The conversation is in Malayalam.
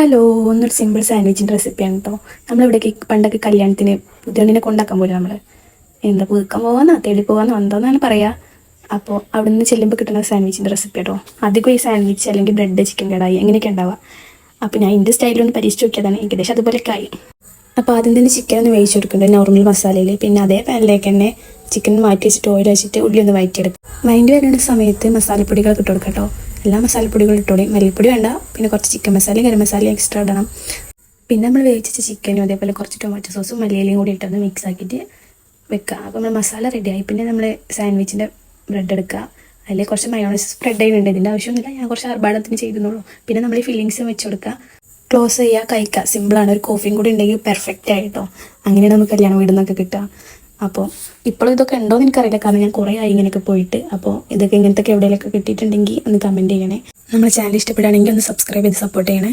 ഹലോ ഒന്നൊരു സിമ്പിൾ സാൻഡ്വിച്ചിന്റെ റെസിപ്പിയാണ് കേട്ടോ നമ്മളിവിടേക്ക് പണ്ടൊക്കെ കല്യാണത്തിന് പുതിയണ്ണിനെ കൊണ്ടാക്കാൻ പോലും നമ്മൾ എന്താ പുതുക്കാൻ പോകാന്നോ തേടി പോകാന്നോ എന്താന്നാണ് പറയുക അപ്പോൾ അവിടെ നിന്ന് ചെല്ലുമ്പോൾ കിട്ടുന്ന സാൻഡ്വിച്ചിന്റെ റെസിപ്പി കേട്ടോ അധികം ഈ സാൻഡ്വിച്ച് അല്ലെങ്കിൽ ബ്രെഡ് ചിക്കൻ കടായി എങ്ങനെയൊക്കെ ഉണ്ടാവുക? അപ്പോൾ ഞാൻ എന്റെ സ്റ്റൈലൊന്ന് പരീക്ഷിച്ച് നോക്കിയതാണ്. ഏകദേശം അതുപോലെയൊക്കെ ആയി. അപ്പോൾ ആദ്യം തന്നെ ചിക്കൻ ഒന്ന് വേവിച്ച് കൊടുക്കുന്നുണ്ട് നോർമൽ മസാലയിൽ പിന്നെ അതേ പാനിലേക്ക് തന്നെ ചിക്കൻ മാറ്റി വെച്ചിട്ട് ഓയിൽ വെച്ചിട്ട് ഉള്ളി ഒന്ന് വഴറ്റിയെടുക്കും വഴണ്ടി വരുന്ന സമയത്ത് മസാലപ്പൊടികൾ ഇട്ട് കൊടുക്കാം എല്ലാ മസാലപ്പൊടികളും ഇട്ടോളി മല്ലിപ്പൊടി വേണ്ട പിന്നെ കുറച്ച് ചിക്കൻ മസാലയും ഗരം മസാലയും എക്സ്ട്രാ ഇടണം. പിന്നെ നമ്മൾ വേവിച്ച ചിക്കനും അതേപോലെ കുറച്ച് ടൊമാറ്റോ സോസും മല്ലിയിലയും കൂടി ഇട്ടൊന്ന് മിക്സ് ആക്കിയിട്ട് വെക്കുക അപ്പോൾ നമ്മൾ മസാല റെഡിയായി പിന്നെ നമ്മൾ സാൻഡ്വിച്ചിന്റെ ബ്രെഡ് എടുക്കുക അതിൽ കുറച്ച് മയോണൈസ് സ്പ്രെഡ് ചെയ്യുന്നുണ്ട് ഇതിന്റെ ആവശ്യമൊന്നുമില്ല. ഞാൻ കുറച്ച് അർബാണത്തിന് ചെയ്തുന്നുള്ളൂ പിന്നെ നമ്മൾ ഈ ഫില്ലിങ്സ് വെച്ച് കൊടുക്കുക ക്ലോസ് ചെയ്യുക കഴിക്കുക സിമ്പിളാണ് ഒരു കോഫിയും കൂടി ഉണ്ടെങ്കിൽ പെർഫെക്റ്റ് ആയിട്ടോ അങ്ങനെയാണ് നമുക്ക് കല്യാണം വീട് നിന്നൊക്കെ കിട്ടുക. അപ്പോൾ ഇപ്പോഴും ഇതൊക്കെ ഉണ്ടോ എന്ന് എനിക്കറിയില്ല. കാരണം ഞാൻ കുറേ ആയി ഇങ്ങനെയൊക്കെ പോയിട്ട്. അപ്പോൾ ഇതൊക്കെ ഇങ്ങനത്തെ എവിടെയൊക്കെ കിട്ടിയിട്ടുണ്ടെങ്കിൽ ഒന്ന് കമന്റ് ചെയ്യണേ. നമ്മുടെ ചാനൽ ഇഷ്ടപ്പെടുകയാണെങ്കിൽ ഒന്ന് സബ്സ്ക്രൈബ് ചെയ്ത് സപ്പോർട്ട് ചെയ്യണേ.